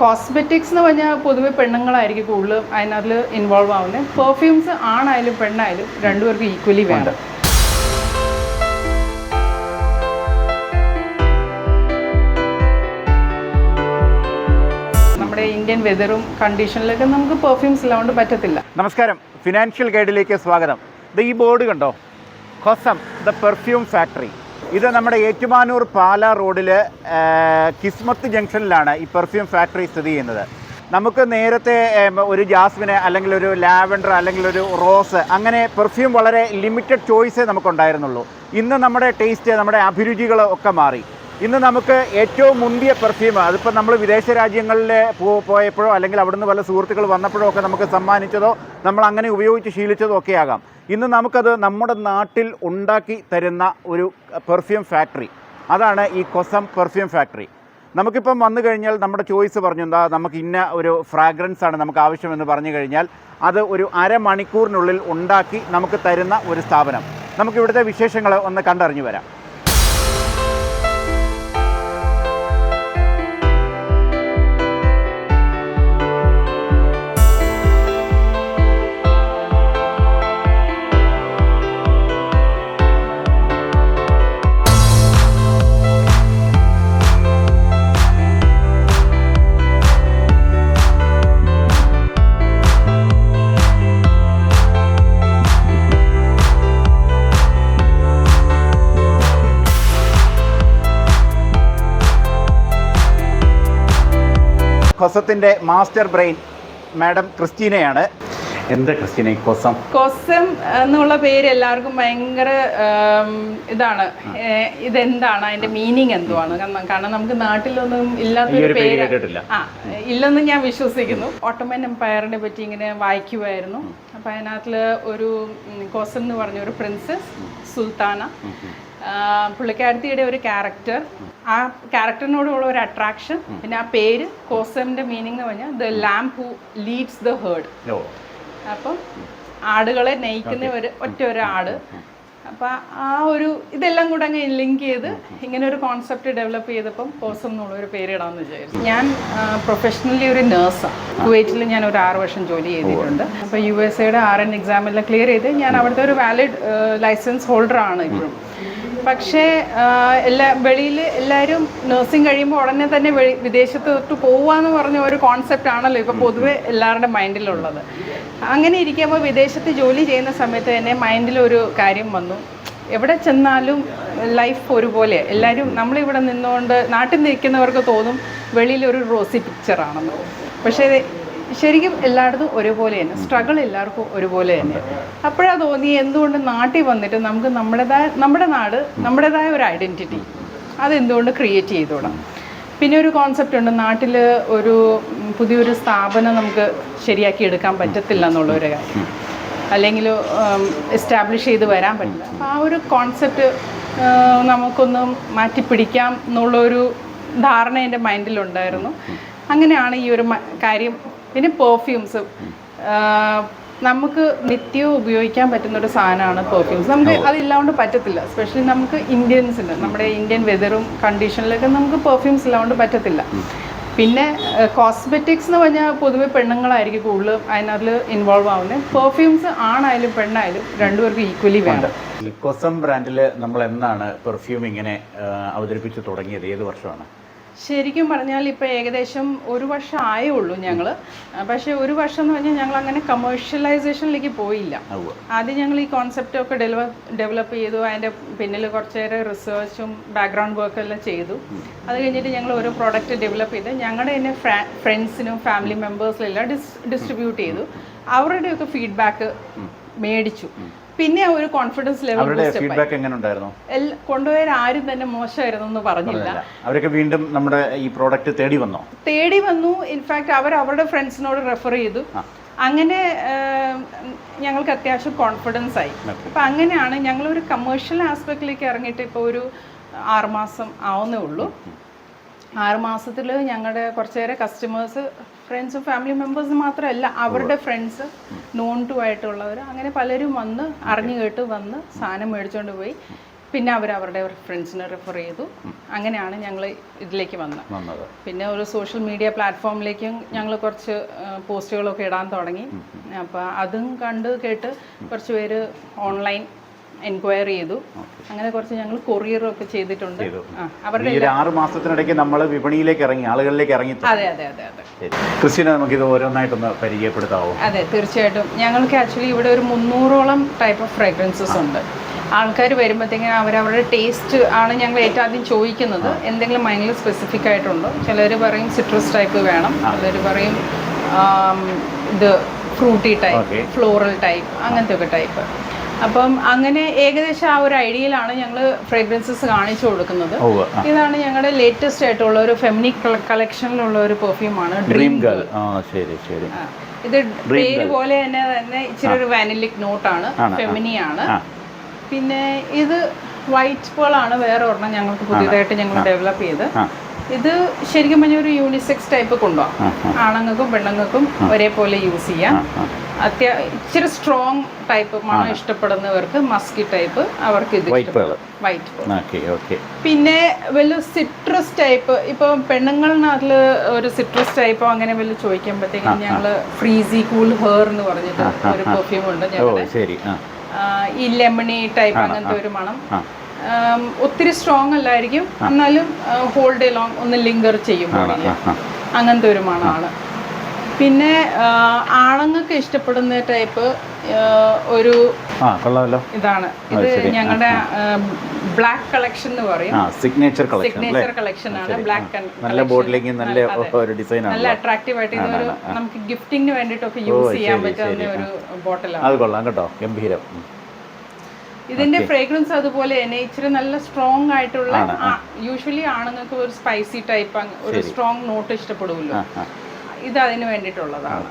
Cosmetics എന്ന് പറഞ്ഞാൽ പൊതുവെ പെണ്ണുങ്ങളായിരിക്കും കൂടുതലും അതിനകത്തിൽ ഇൻവോൾവ് ആവുന്നത് പെർഫ്യൂംസ് ആണായാലും പെണ്ണായാലും രണ്ടുപേർക്കും ഈക്വലി വേണ്ട നമ്മുടെ ഇന്ത്യൻ വെതറും കണ്ടീഷനിലൊക്കെ നമുക്ക് പെർഫ്യൂംസ് ഇല്ലാണ്ട് പറ്റത്തില്ല. നമസ്കാരം. ഫിനാൻഷ്യൽ ഗൈഡിലേക്ക് സ്വാഗതം. ഇത് ഈ ബോർഡ് കണ്ടോ? കൊസം ദ പെർഫ്യൂം ഫാക്ടറി ഇത് നമ്മുടെ ഏറ്റുമാനൂർ പാല റോഡിൽ കിസ്മത്ത് ജംഗ്ഷനിലാണ് ഈ പെർഫ്യൂം ഫാക്ടറി സ്ഥിതി ചെയ്യുന്നത്. നമുക്ക് നേരത്തെ ഒരു ജാസ്മിന് അല്ലെങ്കിൽ ഒരു ലാവൻഡർ അല്ലെങ്കിൽ ഒരു റോസ് അങ്ങനെ പെർഫ്യൂം വളരെ ലിമിറ്റഡ് ചോയ്സേ നമുക്കുണ്ടായിരുന്നുള്ളൂ. ഇന്ന് നമ്മുടെ ടേസ്റ്റ് നമ്മുടെ അഭിരുചികൾ ഒക്കെ മാറി. ഇന്ന് നമുക്ക് ഏറ്റവും മുന്തിയ പെർഫ്യൂം അതിപ്പോൾ നമ്മൾ വിദേശ രാജ്യങ്ങളിൽ പോയപ്പോഴോ അല്ലെങ്കിൽ അവിടുന്ന് പല സുഹൃത്തുക്കൾ വന്നപ്പോഴോ ഒക്കെ നമുക്ക് സമ്മാനിച്ചതോ നമ്മൾ അങ്ങനെ ഉപയോഗിച്ച് ശീലിച്ചതോ ഒക്കെ ആകാം. ഇന്ന് നമുക്കത് നമ്മുടെ നാട്ടിൽ ഉണ്ടാക്കി തരുന്ന ഒരു പെർഫ്യൂം ഫാക്ടറി. അതാണ് ഈ കൊസം പെർഫ്യൂം ഫാക്ടറി. നമുക്കിപ്പം വന്നു കഴിഞ്ഞാൽ നമ്മുടെ ചോയ്സ് പറഞ്ഞു എന്താ നമുക്ക് ഇന്ന ഒരു ഫ്രാഗ്രൻസ് ആണ് നമുക്ക് ആവശ്യമെന്ന് പറഞ്ഞു കഴിഞ്ഞാൽ അത് ഒരു അരമണിക്കൂറിനുള്ളിൽ ഉണ്ടാക്കി നമുക്ക് തരുന്ന ഒരു സ്ഥാപനം. നമുക്ക് ഇവിടുത്തെ വിശേഷങ്ങൾ ഒന്ന് കണ്ടറിഞ്ഞു വരാം. കൊസത്തിന്റെ മാസ്റ്റർ ബ്രെയിൻ മാഡം ക്രിസ്റ്റീനയാണ്. എന്താ ക്രിസ്റ്റീന കൊസം? കൊസം എന്നുള്ള പേര് എല്ലാവർക്കും ഭയങ്കര ഇതാണ്. ഇതെന്താണ്? അതിന്റെ മീനിങ് എന്തുവാണ്? കാരണം- നമുക്ക് നാട്ടിലൊന്നും ഇല്ലാത്ത ഇല്ലാത്തൊരു പേര് ആ ഇല്ലെന്ന് ഞാൻ വിശ്വസിക്കുന്നു. ഓട്ടോമൻ എംപയറിനെ പറ്റി ഇങ്ങനെ വായിക്കുമായിരുന്നു അപ്പം അതിനകത്തിൽ ഒരു കൊസം എന്ന് പറഞ്ഞ ഒരു പ്രിൻസസ് സുൽത്താന. പുള്ളിക്കാരത്തിയുടെ ഒരു ക്യാരക്ടർ ആ ക്യാരക്ടറിനോടുള്ള ഒരു അട്രാക്ഷൻ പിന്നെ ആ പേര് കോസമിന്റെ മീനിങ് എന്ന് പറഞ്ഞാൽ the lamp who leads the herd അപ്പം ആടുകളെ നയിക്കുന്ന ഒരു ഒറ്റ ഒരു ആട് അപ്പം ആ ഒരു ഇതെല്ലാം കൂടെ അങ്ങ് ലിങ്ക് ചെയ്ത് ഇങ്ങനെ ഒരു കോൺസെപ്റ്റ് ഡെവലപ്പ് ചെയ്തപ്പം കോസം എന്നുള്ള ഒരു പേരിടാമെന്ന് വിചാരിച്ചു. ഞാൻ പ്രൊഫഷണലി ഒരു നേഴ്സാണ് കുവൈറ്റിൽ ഞാൻ ഒരു ആറ് വർഷം ജോലി ചെയ്തിട്ടുണ്ട്. അപ്പോൾ യു എസ് എയുടെ ആർ എൻ എക്സാമെല്ലാം ക്ലിയർ ചെയ്ത് ഞാൻ അവിടുത്തെ ഒരു വാലിഡ് ലൈസൻസ് ഹോൾഡർ ആണ് ഇപ്പോഴും. പക്ഷേ എല്ലാ വെളിയിൽ എല്ലാവരും നഴ്സിംഗ് കഴിയുമ്പോൾ ഉടനെ തന്നെ വെളി- വിദേശത്ത് തൊട്ട് പോവാന്ന് പറഞ്ഞ ഒരു കോൺസെപ്റ്റ് ആണല്ലോ ഇപ്പോൾ പൊതുവെ എല്ലാവരുടെ മൈൻഡിലുള്ളത് അങ്ങനെ ഇരിക്കുമ്പോൾ വിദേശത്ത് ജോലി ചെയ്യുന്ന സമയത്ത് തന്നെ മൈൻഡിലൊരു കാര്യം വന്നു. എവിടെ ചെന്നാലും ലൈഫ് ഒരുപോലെ. എല്ലാവരും നമ്മളിവിടെ നിന്നുകൊണ്ട് നാട്ടിൽ നിൽക്കുന്നവർക്ക് തോന്നും വെളിയിലൊരു റോസി പിക്ചറാണെന്ന് പക്ഷേ ശരിക്കും എല്ലായിടത്തും ഒരുപോലെ തന്നെ. സ്ട്രഗിൾ എല്ലാവർക്കും ഒരുപോലെ തന്നെ. അപ്പോഴാണ് തോന്നി എന്തുകൊണ്ട് നാട്ടിൽ വന്നിട്ട് നമുക്ക് നമ്മുടേതായ നമ്മുടെ നാട് നമ്മുടേതായ ഒരു ഐഡന്റിറ്റി അതെന്തുകൊണ്ട് ക്രിയേറ്റ് ചെയ്തോടാം പിന്നെ ഒരു കോൺസെപ്റ്റ് ഉണ്ട്. നാട്ടിൽ ഒരു പുതിയൊരു സ്ഥാപനം നമുക്ക് ശരിയാക്കി എടുക്കാൻ പറ്റത്തില്ല എന്നുള്ളൊരു കാര്യം. അല്ലെങ്കിൽ എസ്റ്റാബ്ലിഷ് ചെയ്ത് വരാൻ പറ്റില്ല. അപ്പോൾ ആ ഒരു കോൺസെപ്റ്റ് നമുക്കൊന്ന് മാറ്റിപ്പിടിക്കാം എന്നുള്ളൊരു ധാരണ എന്റെ മൈൻഡിലുണ്ടായിരുന്നു അങ്ങനെയാണ് ഈ ഒരു കാര്യം പിന്നെ പെർഫ്യൂംസ് നമുക്ക് നിത്യവും ഉപയോഗിക്കാൻ പറ്റുന്ന ഒരു സാധനമാണ് പെർഫ്യൂംസ് നമുക്ക് അതില്ലാണ്ട് പറ്റത്തില്ല. സ്പെഷ്യലി നമുക്ക് ഇന്ത്യൻസിന് നമ്മുടെ ഇന്ത്യൻ വെതറും കണ്ടീഷനിലൊക്കെ നമുക്ക് പെർഫ്യൂംസ് ഇല്ലാണ്ട് പറ്റത്തില്ല. പിന്നെ കോസ്മെറ്റിക്സ് എന്ന് പറഞ്ഞാൽ പൊതുവെ പെണ്ണുങ്ങളായിരിക്കും കൂടുതൽ അതിനകത്ത് ഇൻവോൾവ് ആവുന്നത് പെർഫ്യൂംസ് ആണായാലും പെണ്ണായാലും രണ്ടുപേർക്കും ഈക്വലി വേണം. കൊസം ബ്രാൻഡിൽ നമ്മൾ എന്നാണ് പെർഫ്യൂം ഇങ്ങനെ അവതരിപ്പിച്ച് തുടങ്ങിയത്? ഏത് വർഷമാണ്? ശരിക്കും പറഞ്ഞാൽ ഇപ്പോൾ ഏകദേശം ഒരു വർഷം ആയേ ഉള്ളൂ ഞങ്ങൾ പക്ഷേ ഒരു വർഷം എന്ന് പറഞ്ഞാൽ ഞങ്ങൾ അങ്ങനെ കമേഴ്ഷ്യലൈസേഷനിലേക്ക് പോയില്ല ആദ്യം ഞങ്ങൾ ഈ കോൺസെപ്റ്റ് ഒക്കെ ഡെവലപ്പ് ഡെവലപ്പ് ചെയ്തു. അതിന്റെ പിന്നിൽ കുറച്ചേറെ റിസേർച്ചും ബാക്ക്ഗ്രൗണ്ട് വർക്കും എല്ലാം ചെയ്തു. അത് കഴിഞ്ഞിട്ട് ഞങ്ങൾ ഓരോ പ്രോഡക്റ്റ് ഡെവലപ്പ് ചെയ്ത് ഞങ്ങളുടെ തന്നെ ഫ്രണ്ട്സിനും ഫാമിലി മെമ്പേഴ്സിനും എല്ലാം ഡിസ് ഡിസ്ട്രിബ്യൂട്ട് ചെയ്തു. അവരുടെയൊക്കെ ഫീഡ്ബാക്ക് മേടിച്ചു. പിന്നെ ഒരു കോൺഫിഡൻസ് ലെവൽ ഫീഡ്ബാക്ക് എങ്ങനെ ഉണ്ടായിരുന്നു കൊണ്ടുപോയ കൊണ്ടുപോയാൽ ആരും തന്നെ മോശമായിരുന്നു എന്ന് പറഞ്ഞില്ല. അവരൊക്കെ വീണ്ടും നമ്മുടെ ഈ പ്രോഡക്റ്റ് തേടി വന്നോ? തേടി വന്നു. ഇൻഫാക്ട് അവർ അവരുടെ ഫ്രണ്ട്സിനോട് റെഫർ ചെയ്തു. അങ്ങനെ ഞങ്ങൾക്ക് അത്യാവശ്യം കോൺഫിഡൻസ് ആയി. അപ്പം അങ്ങനെയാണ് ഞങ്ങൾ ഒരു കമേഴ്ഷ്യൽ ആസ്പെക്റ്റിലേക്ക് ഇറങ്ങിയിട്ട് ഇപ്പോൾ ഒരു ആറുമാസം ആവുന്നേ ഉള്ളൂ. ആറുമാസത്തിൽ ഞങ്ങളുടെ കുറച്ചേറെ കസ്റ്റമേഴ്സ് ഫ്രണ്ട്സും ഫാമിലി മെമ്പേഴ്സ് മാത്രമല്ല അവരുടെ ഫ്രണ്ട്സ് നോൺ ടു ആയിട്ടുള്ളവർ അങ്ങനെ പലരും വന്ന് അറിഞ്ഞു കേട്ട് വന്ന് സാധനം മേടിച്ചുകൊണ്ട് പോയി. പിന്നെ അവർ അവരുടെ ഫ്രണ്ട്സിനെ റെഫർ ചെയ്തു. അങ്ങനെയാണ് ഞങ്ങൾ ഇതിലേക്ക് വന്നത്. പിന്നെ ഒരു സോഷ്യൽ മീഡിയ പ്ലാറ്റ്ഫോമിലേക്കും ഞങ്ങൾ കുറച്ച് പോസ്റ്റുകളൊക്കെ ഇടാൻ തുടങ്ങി. അപ്പോൾ അതും കണ്ട് കേട്ട് കുറച്ച് പേര് ഓൺലൈൻ എൻക്വയറി ചെയ്തു. അങ്ങനെ കുറച്ച് ഞങ്ങൾ കൊറിയറും ഒക്കെ ചെയ്തിട്ടുണ്ട്. അവരുടെ ഈ ഒരു ആറ് മാസത്തിനിടയ്ക്ക് നമ്മൾ വിപണിയിലേക്ക് ഇറങ്ങി ആളുകളിലേക്ക് ഇറങ്ങി അതെ അതെ അതെ അതെ. നമുക്ക് ക്രിസ്റ്റിനെ നമുക്കിത് ഓരോന്നായിട്ടൊന്ന് പരിചയപ്പെടുത്താവോ? അതെ തീർച്ചയായിട്ടും. ഞങ്ങൾക്ക് ആക്ച്വലി ഇവിടെ ഒരു മുന്നൂറോളം ടൈപ്പ് ഓഫ് ഫ്രാഗ്രൻസസ് ഉണ്ട്. ആൾക്കാർ വരുമ്പോഴത്തേക്കും അവരവരുടെ ടേസ്റ്റ് ആണ് ഞങ്ങൾ ഏറ്റവും ആദ്യം ചോദിക്കുന്നത്. എന്തെങ്കിലും മൈൻഡിൽ സ്പെസിഫിക് ആയിട്ടുണ്ടോ? ചിലർ പറയും സിട്രസ് ടൈപ്പ് വേണം. ചിലർ പറയും ഇത് ഫ്രൂട്ടി ടൈപ്പ് ഫ്ലോറൽ ടൈപ്പ് അങ്ങനത്തെ ഒക്കെ ടൈപ്പ് അപ്പം അങ്ങനെ ഏകദേശം ആ ഒരു ഐഡിയയിലാണ് ഞങ്ങൾ ഫ്രേഗ്രൻസസ് കാണിച്ചു കൊടുക്കുന്നത്. ഇതാണ് ഞങ്ങളുടെ ലേറ്റസ്റ്റ് ആയിട്ടുള്ള ഒരു ഫെമിനി കളക്ഷനിലുള്ള ഒരു പെർഫ്യൂമാണ് ഡ്രീം ഗേൾ ശരി ശരി. ഇത് പേര് പോലെ തന്നെ തന്നെ ഇച്ചിരി ഒരു വാനിലിക് നോട്ടാണ് ആണ്, ആ. ഫെമിനി ആണ്. പിന്നെ ഇത് വൈറ്റ് പേൾ ആണ് വേറെ ഒരെണ്ണം ഞങ്ങൾക്ക് പുതിയതായിട്ട് ഞങ്ങൾ ഡെവലപ്പ് ചെയ്ത്. ഇത് ശരിക്കും പറഞ്ഞ ഒരു യൂണിസെക്സ് ടൈപ്പ് കൊണ്ടുപോകാം ആണുങ്ങൾക്കും പെണ്ണുങ്ങൾക്കും ഒരേപോലെ യൂസ് ചെയ്യാം. അത്യാ ഇച്ചിരി സ്ട്രോങ് ടൈപ്പ് മണം ഇഷ്ടപ്പെടുന്നവർക്ക് മസ്കി ടൈപ്പ് അവർക്ക് ഇത് വൈറ്റ് പിന്നെ വലിയ സിട്രസ് ടൈപ്പ് ഇപ്പൊ പെണ്ണുങ്ങളിനകത്തിൽ ഒരു സിട്രസ് ടൈപ്പോ അങ്ങനെ വലിയ ചോദിക്കുമ്പോഴത്തേക്കും ഞങ്ങൾ ഫ്രീസി കൂൾ ഹെയർ എന്ന് പറഞ്ഞിട്ട് ഒരു പെർഫ്യൂം ഉണ്ട് ഞങ്ങളുടെ. ഈ ലെമണി ടൈപ്പ് അങ്ങനത്തെ ഒരു മണം. ഒത്തിരി സ്ട്രോങ് അല്ലായിരിക്കും. എന്നാലും ഹോൾ ഡേ ലോങ് ഒന്ന് ലിങ്കർ ചെയ്യും അങ്ങനത്തെ ഒരു മണമാണ്. പിന്നെ ആണുങ്ങൾക്ക് ഇഷ്ടപ്പെടുന്ന ടൈപ്പ് ഒരു ഇതാണ്. ഇത് ഞങ്ങളുടെ ബ്ലാക്ക് കളക്ഷൻ എന്ന് പറയും. സിഗ്നേച്ചർ കളക്ഷൻ സിഗ്നേച്ചർ കളക്ഷൻ ആണ് ബ്ലാക്ക് നല്ല ബോട്ടിലേക്ക് നല്ല ഒരു ഡിസൈൻ ആണ് നല്ല അട്രാക്റ്റീവ് ആയിട്ട് ഇതൊരു നമുക്ക് ഗിഫ്റ്റിംഗിന് വേണ്ടിയിട്ടൊക്കെ യൂസ് ചെയ്യാൻ പറ്റുന്ന ഒരു ബോട്ടിലാണ് അത് കൊള്ളാം കേട്ടോ. ഗംഭീരം. ഇതിന്റെ ഫ്രേഗ്രൻസ് അതുപോലെ തന്നെ ഇച്ചിരി നല്ല സ്ട്രോങ് ആയിട്ടുള്ള യൂഷ്വലി ആണുങ്ങൾക്ക് ഒരു സ്പൈസി ടൈപ്പ് ഒരു സ്ട്രോങ് നോട്ട് ഇഷ്ടപ്പെടുമല്ലോ. ഇത് അതിന് വേണ്ടിയിട്ടുള്ളതാണ്.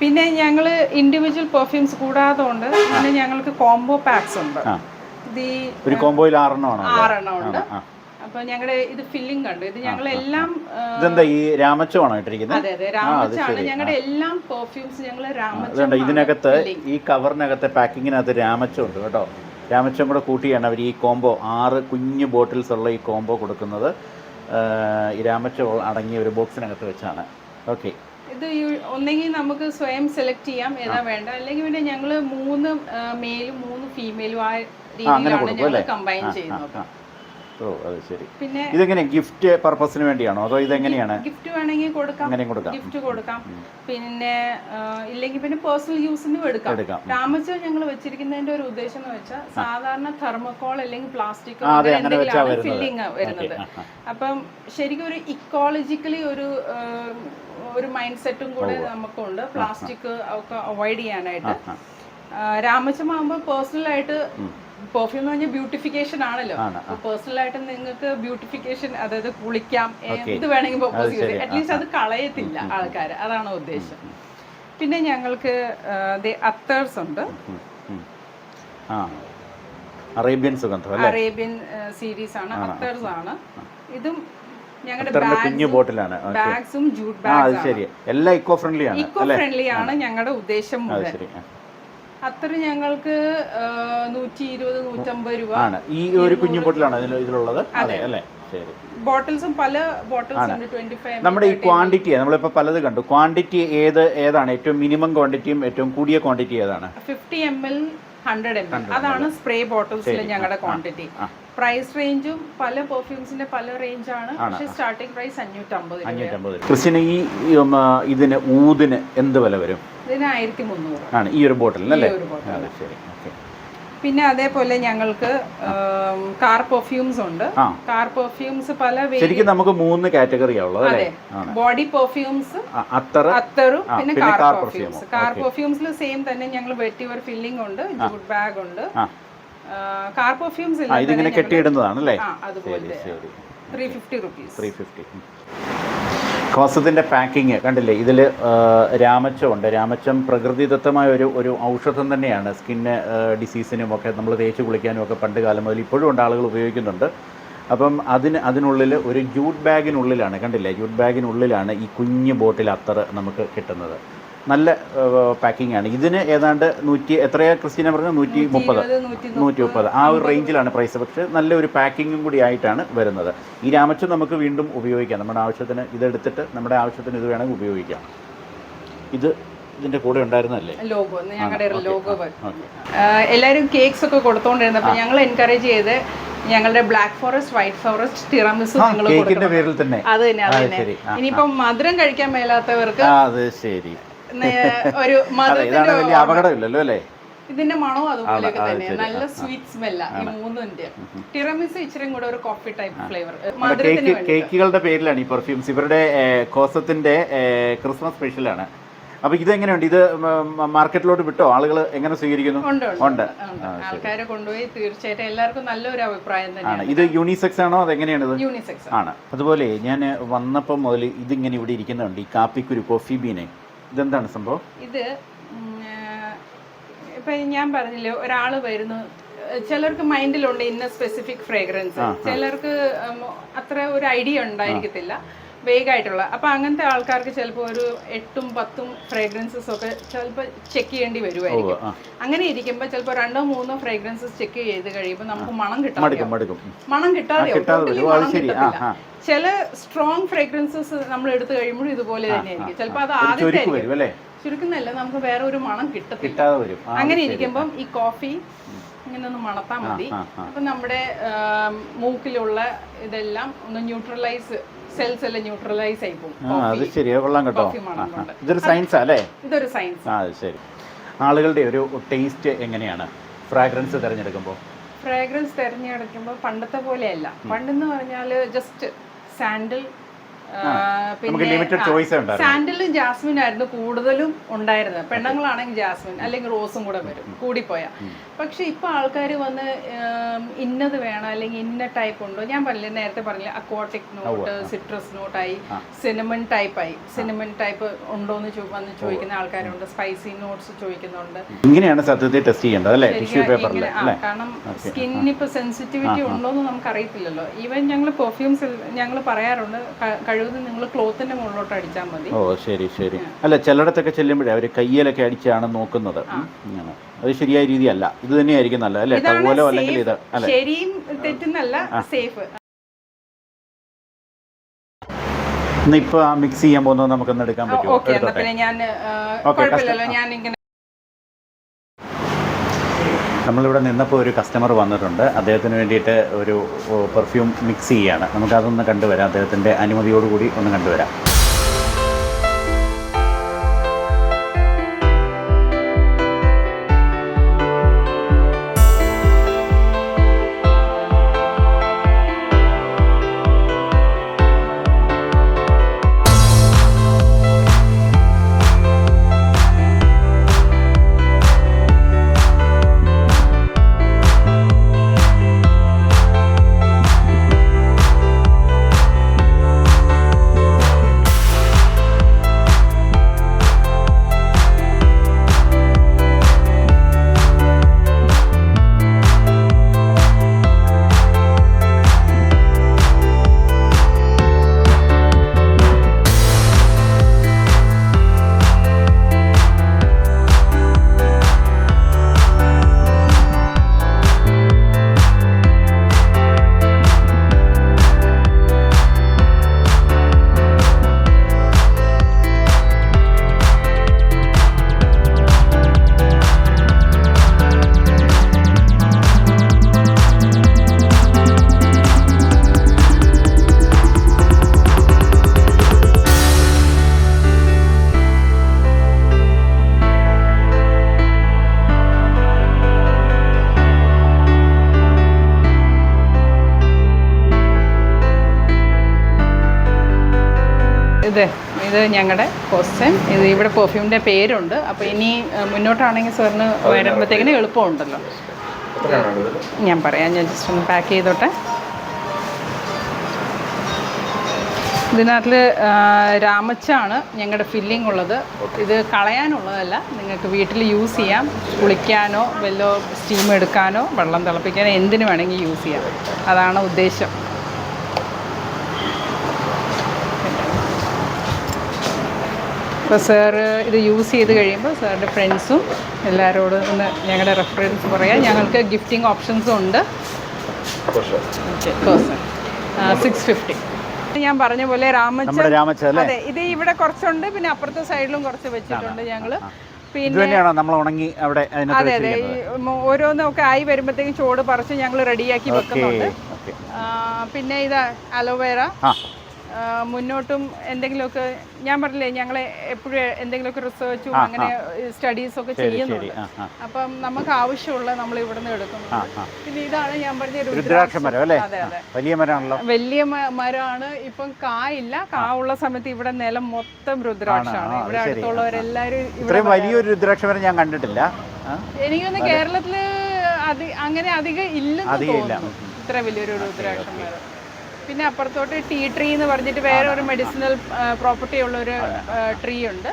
പിന്നെ ഞങ്ങൾ ഇൻഡിവിജ്വൽ പെർഫ്യൂംസ് കൂടാതെ ഉണ്ട് പിന്നെ ഞങ്ങൾക്ക് കോംബോ പാക്സ് ഉണ്ട്. ഒരു കോംബോയിൽ ആറെണ്ണം ഉണ്ട്. അപ്പൊ ഞങ്ങളുടെ ഇത് ഫില്ലിംഗ് കണ്ടു. ഇത് ഞങ്ങൾ എല്ലാം ഇതെന്താ ഈ രാമച്ചമാണോ ഇട്ടിരിക്കുന്നത്? അതെ അതെ രാമച്ചാണ്. ഞങ്ങളുടെ എല്ലാം പെർഫ്യൂംസ് ഞങ്ങൾ രാമച്ച ഇതിനകത്ത് ഈ കവറിനകത്തെ പാക്കിങ്ങിനകത്ത് രാമച്ചം ഉണ്ട് കേട്ടോ. രാമച്ചം കൂടെ കൂട്ടിയാണ് അവർ ഈ കോംബോ ആറ് കുഞ്ഞു ബോട്ടിൽസ് ഉള്ള ഈ കോംബോ കൊടുക്കുന്നത്. ഈ രാമച്ചം അടങ്ങിയ ഒരു ബോക്സിനകത്ത് വെച്ചാണ്. ഓക്കെ ഇത് ഒന്നെങ്കിൽ നമുക്ക് സ്വയം സെലക്ട് ചെയ്യാം ഏതാ വേണ്ട. അല്ലെങ്കിൽ പിന്നെ ഞങ്ങൾ മൂന്ന് മെയിലും മൂന്ന് ഫീമെയിലും ആ രീതിയിലാണ് ഞങ്ങൾ? കമ്പൈൻ ചെയ്യുന്നത്. ഓ അത് ശരി. പിന്നെ ഇതെങ്ങനെ ഗിഫ്റ്റ് പർപ്പസിന് വേണ്ടിയാണോ? അതോ ഇതെങ്ങനെയാണ്? ഗിഫ്റ്റ് വേണമെങ്കിൽ കൊടുക്കാം. അങ്ങനെയും കൊടുക്കാം. ഗിഫ്റ്റ് കൊടുക്കാം. പിന്നെ ഇല്ലെങ്കിൽ പിന്നെ പേഴ്സണൽ യൂസിനും എടുക്കാം. എടുക്കാം. രാമച്ച ഞങ്ങൾ വെച്ചിരിക്കുന്നതിന്റെ ഒരു ഉദ്ദേശം എന്ന് വെച്ചാൽ സാധാരണ തെർമോക്കോൾ അല്ലെങ്കിൽ പ്ലാസ്റ്റിക്. ഫില്ലിങ് വരുന്നത്. അപ്പം ശരിക്കും ഒരു ഇക്കോളജിക്കലി ഒരു ഒരു മൈൻഡ് സെറ്റും കൂടെ നമുക്കുണ്ട്. പ്ലാസ്റ്റിക് ഒക്കെ അവോയ്ഡ് ചെയ്യാനായിട്ട്. രാമച്ചമാകുമ്പോൾ പേഴ്സണലായിട്ട് പെർഫ്യൂം എന്ന് പറഞ്ഞാൽ ബ്യൂട്ടിഫിക്കേഷൻ ആണല്ലോ. പേഴ്സണൽ ആയിട്ട് നിങ്ങൾക്ക് ബ്യൂട്ടിഫിക്കേഷൻ അതായത് കുളിക്കാം എന്ത് വേണമെങ്കിൽ അറ്റ്ലീസ്റ്റ് അത് കളയത്തില്ല ആൾക്കാർ അതാണ് ഉദ്ദേശം. പിന്നെ ഞങ്ങൾക്ക് അത്തേഴ്സ് ഉണ്ട്. അറേബ്യൻ സുഗന്ധം അറേബ്യൻ സീരീസ് ആണ്. അത്തേഴ്സ് ആണ്. ഇതും ഞങ്ങളുടെ കുഞ്ഞു ബോട്ടിലാണ് ബാഗ്സും ജൂട്ട് ബാഗ്സ് ശരി എല്ലാം ഇക്കോ ഫ്രണ്ട്ലി ആണ്. ഇക്കോ ഫ്രണ്ട്ലി ആണ് ഞങ്ങളുടെ ഉദ്ദേശം ശരി. അത്ര ഞങ്ങൾക്ക് നൂറ്റി ഇരുപത് നൂറ്റമ്പത് രൂപ ആണ്. ഈ ഒരു കുഞ്ഞു ബോട്ടിലാണ് ഇതിലുള്ളത്? അതെ. അല്ലേ? ശരി. ബോട്ടിൽസും പല ബോട്ടിൽസ് നമ്മുടെ ഈ ക്വാണ്ടിറ്റി നമ്മളിപ്പോൾ പലത് കണ്ടു. ക്വാണ്ടിറ്റി ഏത് ഏതാണ്? ഏറ്റവും മിനിമം ക്വാണ്ടിറ്റിയും ഏറ്റവും കൂടിയ ക്വാണ്ടിറ്റി ഏതാണ്? Fifty M L hundred M L അതാണ് സ്പ്രേ ബോട്ടിൽസിൽ ഞങ്ങളുടെ ക്വാണ്ടിറ്റി പ്രൈസ് റേഞ്ചും പല പെർഫ്യൂംസിന്റെ പല റേഞ്ചാണ് പക്ഷേ സ്റ്റാർട്ടിംഗ് പ്രൈസ് അഞ്ഞൂറ്റമ്പത് അഞ്ഞൂറ്റമ്പത് ക്രിസ്റ്റിന് ഈ ഇതിന് ഊതിന് എന്ത് വില വരും? ഇതിന് ആയിരത്തി മുന്നൂറ്. ആണ്. ഈ ഒരു ബോട്ടിലിന് അല്ലേ. ശരി. ഓക്കെ. പിന്നെ അതേപോലെ ഞങ്ങൾക്ക് കാർ പെർഫ്യൂംസ് ഉണ്ട്. കാർ പെർഫ്യൂംസ് പല ശരിക്കും നമുക്ക് മൂന്ന് കാറ്റഗറി ഉള്ളത് അതെ. ബോഡി പെർഫ്യൂംസ് അത്തറ് അത്തറും പിന്നെ കാർ പെർഫ്യൂംസ് കാർ പെർഫ്യൂംസിൽ സെയിം തന്നെ ഞങ്ങൾ വെറ്റിവർ ഫില്ലിംഗ് ഉണ്ട് ജൂട്ട് ബാഗ് ഉണ്ട്. കാർ പെർഫ്യൂംസ് ഇല്ല ഇതിങ്ങനെ കെട്ടിയിടുന്നതാണ് അല്ലേ? അതുപോലെ three fifty rupees three fifty കോസത്തിന്റെ packing കണ്ടില്ലേ? ഇതിൽ രാമച്ചമുണ്ട് രാമച്ചം പ്രകൃതിദത്തമായ ഒരു ഒരു ഔഷധം തന്നെയാണ്. സ്കിന്ന് ഡിസീസിനും ഒക്കെ നമ്മൾ തേച്ച് കുളിക്കാനും ഒക്കെ പണ്ട് കാലം മുതൽ ഇപ്പോഴും ഉണ്ട് ആളുകൾ ഉപയോഗിക്കുന്നുണ്ട്. അപ്പം അതിന് അതിനുള്ളിൽ ഒരു ജ്യൂട്ട് ബാഗിനുള്ളിലാണ് കണ്ടില്ലേ? ജ്യൂട്ട് ബാഗിനുള്ളിലാണ് ഈ കുഞ്ഞ് ബോട്ടിൽ അത്തറ് നമുക്ക് കിട്ടുന്നത്. നല്ല പാക്കിംഗ് ആണ്. ഇതിന് ഏതാണ്ട് നൂറ്റി എത്രയാ ക്രിസ്റ്റീന പറഞ്ഞത്? നൂറ്റി മുപ്പത്. നൂറ്റി മുപ്പത്. ആ ഒരു റേഞ്ചിലാണ് പ്രൈസ് പക്ഷേ നല്ലൊരു പാക്കിങ്ങും കൂടി ആയിട്ടാണ് വരുന്നത്. ഈ രാമച്ചം നമുക്ക് വീണ്ടും ഉപയോഗിക്കാം. നമ്മുടെ ആവശ്യത്തിന് ഇതെടുത്തിട്ട് നമ്മുടെ ആവശ്യത്തിന് ഇത് വേണമെങ്കിൽ ഉപയോഗിക്കാം. ഇത് ഇതിന്റെ കൂടെ ഉണ്ടായിരുന്നല്ലേ ലോഗോ ഞങ്ങളുടെ ലോഗോ എല്ലാവരും കേക്ക്സ് ഒക്കെ കൊടുത്തോണ്ടിരുന്നപ്പോൾ ഞങ്ങൾ എൻകറേജ് ചെയ്ത് ഞങ്ങളുടെ black forest white forest tiramisu നിങ്ങൾ പേരിൽ തന്നെ. അത് തന്നെ അത് തന്നെ. ഇനിയിപ്പം മധുരം കഴിക്കാൻ മേലാത്തവർക്ക് അതെ ശരി. ഒരു ഇതാണ് വലിയ അപകടമില്ലല്ലോ അല്ലേ? ഇതിന്റെ മണവും അതുപോലെ അത് തന്നെ നല്ല സ്വീറ്റ് സ്മെല്ല ഈ മൂന്നിന്റെ. ടിറമിസ് ഇച്ചിരി കൂടെ ഒരു കോഫി ടൈപ്പ് ഫ്ലേവർ കേക്കുകളുടെ പേരിലാണ് ഈ പെർഫ്യൂംസ് ഇവരുടെ കോസത്തിന്റെ ക്രിസ്മസ് സ്പെഷ്യലാണ് അപ്പോൾ ഇതെങ്ങനെയുണ്ട്? ഇത് മാർക്കറ്റിലോട്ട് വിട്ടോ? ആളുകൾ എങ്ങനെ സ്വീകരിക്കുന്നു? ഉണ്ട് ആൾക്കാരെ കൊണ്ടുപോയി തീർച്ചയായിട്ടും എല്ലാവർക്കും നല്ലൊരു അഭിപ്രായം തന്നെയാണ്. ഇത് യൂണിസെക്സ് ആണോ? അതെങ്ങനെയാണ് ഇത് യൂണിസെക്സ് ആണ്. അതുപോലെ ഞാൻ വന്നപ്പോൾ മുതൽ ഇതിങ്ങനെ ഇവിടെ ഇരിക്കുന്നുണ്ട്. ഈ കാപ്പിക്കുരു കോഫി ബീനെ ഇതെന്താണ് സംഭവം? ഇത് ഇപ്പൊ ഞാൻ പറഞ്ഞില്ലേ ഒരാൾ വരുന്നു. ചിലർക്ക് മൈൻഡിലുണ്ട് ഇന്ന സ്പെസിഫിക് ഫ്രേഗ്രൻസ് ചിലർക്ക് അത്ര ഒരു ഐഡിയ ഉണ്ടായിരിക്കത്തില്ല. വേഗമായിട്ടുള്ള അപ്പോൾ അങ്ങനത്തെ ആൾക്കാർക്ക് ചിലപ്പോൾ ഒരു എട്ടും പത്തും ഫ്രേഗ്രൻസസ് ഒക്കെ ചിലപ്പോൾ ചെക്ക് ചെയ്യേണ്ടി വരുമായിരിക്കും. അങ്ങനെ ഇരിക്കുമ്പോൾ ചിലപ്പോൾ രണ്ടോ മൂന്നോ ഫ്രേഗ്രൻസസ് ചെക്ക് ചെയ്ത് കഴിയുമ്പോൾ നമുക്ക് മണം കിട്ടാതെ മണം കിട്ടാതെ. ചില സ്ട്രോങ് ഫ്രേഗ്രൻസസ് നമ്മൾ എടുത്തു കഴിയുമ്പോഴും ഇതുപോലെ തന്നെയായിരിക്കും. ചിലപ്പോൾ അത് ആദ്യത്തെ ചുരുക്കുന്നല്ല നമുക്ക് വേറെ ഒരു മണം കിട്ടത്തില്ല. കിട്ടാതെ അങ്ങനെ. ഇരിക്കുമ്പം ഈ കോഫി ഇങ്ങനെ ഒന്ന് മണത്താൽ മതി. അപ്പൊ നമ്മുടെ മൂക്കിലുള്ള ഇതെല്ലാം ഒന്ന് ന്യൂട്രലൈസ് സെൽസ് എല്ലാം ന്യൂട്രലൈസ് ആയി പോകും. ആ അത് ശരിയാ കൊള്ളാം കേട്ടോ. കോഫി മണം ആ, ആ. കൊണ്ട്. ഇതൊരു സയൻസാ അല്ലേ? ഇതൊരു സയൻസ് ആ അത് ശരി. ആളുകളുടെ ഒരു ടേസ്റ്റ് എങ്ങനെയാണ്? ഫ്രാഗ്രൻസ് തിരഞ്ഞെടുക്കുമ്പോൾ ഫ്രാഗ്രൻസ് തിരഞ്ഞെടുക്കുമ്പോൾ പണ്ടത്തെ പോലെയല്ല. പണ്ടെന്ന് പറഞ്ഞാൽ ജസ്റ്റ് സാൻഡിൽ നമുക്ക് ലിമിറ്റഡ് ചോയ്സ് ഉണ്ടായിരുന്നു. സാൻഡിലും ജാസ്മിൻ ആയിരുന്നു കൂടുതലും ഉണ്ടായിരുന്നത്. പെണ്ണുങ്ങളാണെങ്കിൽ ജാസ്മിൻ അല്ലെങ്കിൽ റോസും കൂടെ വരും. കൂടിപ്പോയാ. പക്ഷെ ഇപ്പൊ ആൾക്കാർ വന്ന് ഇന്നത് വേണം അല്ലെങ്കിൽ ഇന്ന ടൈപ്പ് ഉണ്ടോ? ഞാൻ പറഞ്ഞില്ല നേരത്തെ പറഞ്ഞില്ല അക്വാട്ടിക് നോട്ട് സിട്രസ് നോട്ടായി സിനമൺ ടൈപ്പായി സിനമൺ ടൈപ്പ് ഉണ്ടോ എന്ന് വന്ന് ചോദിക്കുന്ന ആൾക്കാരുണ്ട്. സ്പൈസി നോട്ട്സ് ചോദിക്കുന്നുണ്ട്. ഇങ്ങനെയാണ് സത്യത്തിൽ ടെസ്റ്റ് ചെയ്യേണ്ടത് അല്ലേ? ടിഷ്യൂ പേപ്പറിൽ കാരണം സ്കിന്നിന് ഇപ്പൊ സെൻസിറ്റിവിറ്റി ഉണ്ടോന്ന് നമുക്ക് അറിയത്തില്ലല്ലോ ഈവൻ ഞങ്ങൾ പെർഫ്യൂംസ് ഞങ്ങൾ പറയാറുണ്ട് കഴിവതും നിങ്ങൾ ക്ലോത്തിന്റെ മുകളിലോട്ട് അടിച്ചാൽ മതി. ഓ ശരി ശരി. അല്ല ചിലയിടത്തൊക്കെ ചെല്ലുമ്പോഴേ അവർ കയ്യിലൊക്കെ അടിച്ചാണ് നോക്കുന്നത്. അത് ശരിയായ രീതിയല്ല. ഇത് തന്നെയായിരിക്കും നല്ലത് അല്ലേ? അതുപോലെ ടവലോ അല്ലെങ്കിൽ ഇത് അല്ലേ? ശരിയും തെറ്റുന്നല്ല സേഫ് ഇന്ന് ഇപ്പൊ മിക്സ് ചെയ്യാൻ പോകുന്നത് നമുക്കൊന്ന് എടുക്കാൻ പറ്റുമോ? ഓക്കെ ഞാൻ കുഴപ്പമില്ലല്ലോ. ഞാൻ ഇങ്ങനെ നമ്മളിവിടെ നിന്നപ്പോൾ ഒരു കസ്റ്റമർ വന്നിട്ടുണ്ട്. അദ്ദേഹത്തിന് വേണ്ടിയിട്ട് ഒരു പെർഫ്യൂം മിക്സ് ചെയ്യുകയാണ് നമുക്കതൊന്ന് കണ്ടുവരാം. അദ്ദേഹത്തിന്റെ അനുമതിയോടുകൂടി ഒന്ന് കണ്ടുവരാം. ഇത് ഞങ്ങളുടെ ക്വസ്റ്റ്യൻ ഇത് ഇവിടെ പെർഫ്യൂമിന്റെ പേരുണ്ട്. അപ്പോൾ ഇനി മുന്നോട്ടാണെങ്കിൽ സാറിന് വരുമ്പോഴത്തേക്കിന് എളുപ്പമുണ്ടല്ലോ. ഞാൻ പറയാം. ഞാൻ ജസ്റ്റ് ഒന്ന് പാക്ക് ചെയ്തോട്ടെ. ഇതിനകത്തിൽ രാമച്ചാണ് ഞങ്ങളുടെ ഫില്ലിംഗ് ഉള്ളത്. ഇത് കളയാനുള്ളതല്ല. നിങ്ങൾക്ക് വീട്ടിൽ യൂസ് ചെയ്യാം. കുളിക്കാനോ വല്ലോ സ്റ്റീം എടുക്കാനോ വെള്ളം തിളപ്പിക്കാനോ എന്തിനു വേണമെങ്കിൽ യൂസ് ചെയ്യാം. അതാണ് ഉദ്ദേശം. അപ്പോൾ സാറ് ഇത് യൂസ് ചെയ്ത് കഴിയുമ്പോൾ സാറിന്റെ ഫ്രണ്ട്സും എല്ലാവരോടും ഒന്ന് ഞങ്ങളുടെ റെഫറൻസ് പറയാം. ഞങ്ങൾക്ക് ഗിഫ്റ്റിംഗ് ഓപ്ഷൻസും ഉണ്ട്. സിക്സ് ഫിഫ്റ്റി ഞാൻ പറഞ്ഞ പോലെ രാമച്ച അതെ ഇത് ഇവിടെ കുറച്ചുണ്ട് പിന്നെ അപ്പുറത്തെ സൈഡിലും കുറച്ച് വെച്ചിട്ടുണ്ട് ഞങ്ങൾ. ഇത് പിന്നെ നമ്മൾ ഉണങ്ങി അവിടെ അതെ അതെ. ഓരോന്നൊക്കെ ആയി വരുമ്പോഴത്തേക്കും ചോട് പറിച്ച് ഞങ്ങൾ റെഡിയാക്കി ഓക്കെ വെക്കുന്നുണ്ട്. പിന്നെ ഇത് അലോവേര ആ, മുന്നോട്ടും എന്തെങ്കിലുമൊക്കെ ഞാൻ പറഞ്ഞില്ലേ ഞങ്ങൾ എപ്പോഴും എന്തെങ്കിലുമൊക്കെ റിസർച്ചും അങ്ങനെ സ്റ്റഡീസ് ഒക്കെ ചെയ്യുന്നുണ്ട്. അപ്പം നമുക്ക് ആവശ്യമുള്ള നമ്മൾ ഇവിടുന്ന് എടുക്കുന്നു പിന്നെ ഇതാണ് ഞാൻ പറഞ്ഞ രുദ്രാക്ഷ. മരം അല്ലേ? വലിയ മരമാണല്ലോ. വലിയ മരമാണ്. ഇപ്പം കായില്ല. കാ ഉള്ള സമയത്ത് ഇവിടെ നിലം മൊത്തം രുദ്രാക്ഷമാണ്. ഇവിടെ. അടുത്തുള്ളവരെല്ലാരും ഇത്രയും വലിയൊരു രുദ്രാക്ഷ മരം ഞാൻ കണ്ടിട്ടില്ല. എനിക്ക് എനിക്കൊന്ന് കേരളത്തിൽ അങ്ങനെ അധികം ഇല്ലെന്ന് തോന്നുന്നു. ഇത്ര വലിയൊരു രുദ്രാക്ഷം മരം പിന്നെ അപ്പുറത്തോട്ട് ടീ ട്രീ എന്ന് പറഞ്ഞിട്ട് വേറെ ഒരു മെഡിസിനൽ പ്രോപ്പർട്ടി ഉള്ള ഒരു ട്രീ ഉണ്ട്.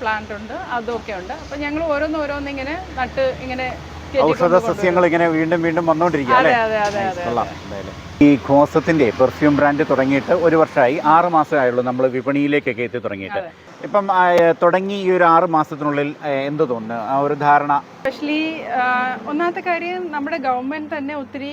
പ്ലാന്റ് ഉണ്ട്. അതൊക്കെ ഉണ്ട്. അപ്പൊ ഞങ്ങൾ ഓരോന്ന് ഓരോന്ന് ഇങ്ങനെ നട്ട് ഇങ്ങനെ ഔഷധ സസ്യങ്ങൾ ഇങ്ങനെ വീണ്ടും വീണ്ടും വന്നുകൊണ്ടിരിക്കുക അതെ അല്ലേ? ഈ ഘോസത്തിന്റെ പെർഫ്യൂം ബ്രാൻഡ് തുടങ്ങിയിട്ട് ഒരു വർഷമായി ആറ് മാസമായുള്ളൂ നമ്മൾ വിപണിയിലേക്കൊക്കെ എത്തി തുടങ്ങിയിട്ട്. ഇപ്പം തുടങ്ങി ഈ ഒരു ആറ് മാസത്തിനുള്ളിൽ എന്ത് തോന്നുന്നു? ആ ഒരു ധാരണ? സ്പെഷ്യലി ഒന്നാമത്തെ കാര്യം നമ്മുടെ ഗവൺമെന്റ് തന്നെ ഒത്തിരി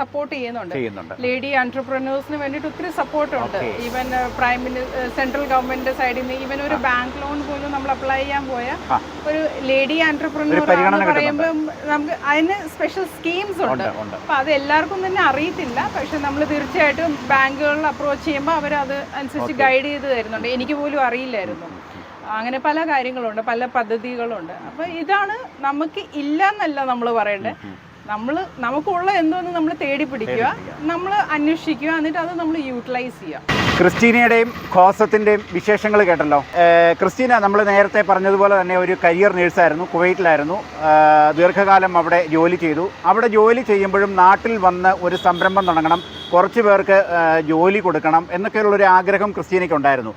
സപ്പോർട്ട് ചെയ്യുന്നുണ്ട്. ലേഡി എന്റർപ്രനേഴ്സിന് വേണ്ടിയിട്ട് ഒത്തിരി സപ്പോർട്ട് ഉണ്ട്. ഈവൻ പ്രൈം മിനിസ്റ്റർ സെൻട്രൽ ഗവൺമെന്റിന്റെ സൈഡിൽ നിന്ന് ഈവൻ ഒരു ബാങ്ക് ലോൺ പോലും നമ്മൾ അപ്ലൈ ചെയ്യാൻ പോയ ഒരു ലേഡി എന്റർപ്രനർ എന്ന് പറയുമ്പോൾ നമുക്ക് അതിന് സ്പെഷ്യൽ സ്കീംസ് ഉണ്ട്. അപ്പൊ അത് എല്ലാവർക്കും തന്നെ അറിയത്തില്ല പക്ഷെ നമ്മൾ തീർച്ചയായിട്ടും ബാങ്കുകളിൽ അപ്രോച്ച് ചെയ്യുമ്പോൾ അവർ അത് അനുസരിച്ച് ഗൈഡ് ചെയ്ത് തരുന്നുണ്ട്. എനിക്ക് പോലും അറിയില്ലായിരുന്നു. അങ്ങനെ പല കാര്യങ്ങളുണ്ട് പല പദ്ധതികളുണ്ട്. അപ്പോൾ ഇതാണ് നമുക്ക് ഇല്ല എന്നല്ല നമ്മൾ പറയണ്ടേ നമ്മൾ നമുക്കുള്ള എന്തോന്ന് നമ്മൾ തേടി പിടിക്കുക നമ്മൾ അന്വേഷിക്കുക എന്നിട്ട് അത് നമ്മൾ യൂട്ടിലൈസ് ചെയ്യുക. ക്രിസ്റ്റീനയുടെയും ഖോസത്തിന്റെയും വിശേഷങ്ങൾ കേട്ടല്ലോ. ക്രിസ്റ്റീന നമ്മൾ നേരത്തെ പറഞ്ഞതുപോലെ തന്നെ ഒരു കരിയർ നേഴ്സായിരുന്നു കുവൈറ്റിലായിരുന്നു. ദീർഘകാലം അവിടെ ജോലി ചെയ്തു. അവിടെ ജോലി ചെയ്യുമ്പോഴും നാട്ടിൽ വന്ന് ഒരു സംരംഭം തുടങ്ങണം കുറച്ച് പേർക്ക് ജോലി കൊടുക്കണം എന്നൊക്കെയുള്ള ഒരു ആഗ്രഹം ക്രിസ്റ്റീനയ്ക്ക് ഉണ്ടായിരുന്നു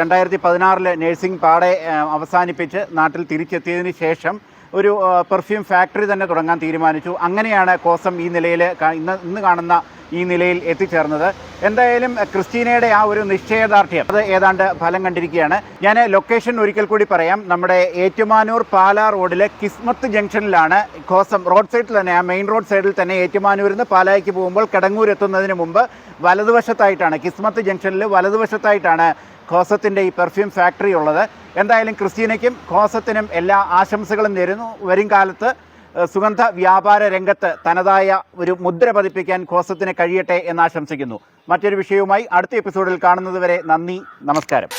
രണ്ടായിരത്തി പതിനാറിൽ നേഴ്സിംഗ് പാടെ അവസാനിപ്പിച്ച് നാട്ടിൽ തിരിച്ചെത്തിയതിന് ശേഷം ഒരു പെർഫ്യൂം ഫാക്ടറി തന്നെ തുടങ്ങാൻ തീരുമാനിച്ചു. അങ്ങനെയാണ് കോസം ഈ നിലയിൽ ഇന്ന് ഇന്ന് കാണുന്ന ഈ നിലയിൽ എത്തിച്ചേർന്നത്. എന്തായാലും ക്രിസ്റ്റീനയുടെ ആ ഒരു നിശ്ചയദാർഢ്യം അത് ഏതാണ്ട് ഫലം കണ്ടിരിക്കുകയാണ്. ഞാൻ ലൊക്കേഷൻ ഒരിക്കൽ കൂടി പറയാം. നമ്മുടെ ഏറ്റുമാനൂർ പാലാ റോഡിലെ കിസ്മത്ത് ജംഗ്ഷനിലാണ് കോസം റോഡ് സൈഡിൽ തന്നെ ആ മെയിൻ റോഡ് സൈഡിൽ തന്നെ ഏറ്റുമാനൂരിൽ നിന്ന് പാലായ്ക്ക് പോകുമ്പോൾ കിടങ്ങൂർ എത്തുന്നതിന് മുമ്പ് വലതുവശത്തായിട്ടാണ് കിസ്മത്ത് ജംഗ്ഷനിൽ വലതുവശത്തായിട്ടാണ് ഖോസത്തിന്റെ ഈ പെർഫ്യൂം ഫാക്ടറി ഉള്ളത്. എന്തായാലും ക്രിസ്റ്റീനയ്ക്കും ഖോസത്തിനും എല്ലാ ആശംസകളും നേരുന്നു. വരും കാലത്ത് സുഗന്ധ വ്യാപാര രംഗത്ത് തനതായ ഒരു മുദ്ര പതിപ്പിക്കാൻ ഖോസത്തിന് കഴിയട്ടെ എന്ന് ആശംസിക്കുന്നു. മറ്റൊരു വിഷയവുമായി അടുത്ത എപ്പിസോഡിൽ കാണുന്നതുവരെ നന്ദി നമസ്കാരം.